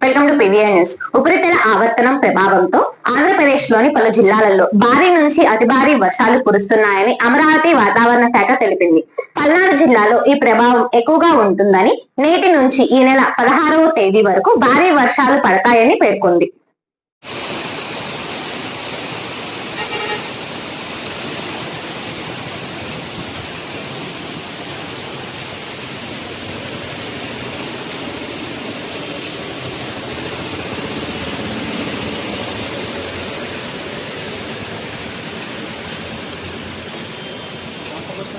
Welcome to news ఉపరితల ఆవర్తనం ప్రభావంతో ఆంధ్రప్రదేశ్లోని పలు జిల్లాలలో భారీ నుంచి అతి భారీ వర్షాలు కురుస్తున్నాయని అమరావతి వాతావరణ శాఖ తెలిపింది. పల్నాడు జిల్లాలో ఈ ప్రభావం ఎక్కువగా ఉంటుందని నేటి నుంచి ఈ నెల పదహారవ తేదీ వరకు భారీ వర్షాలు పడతాయని పేర్కొంది.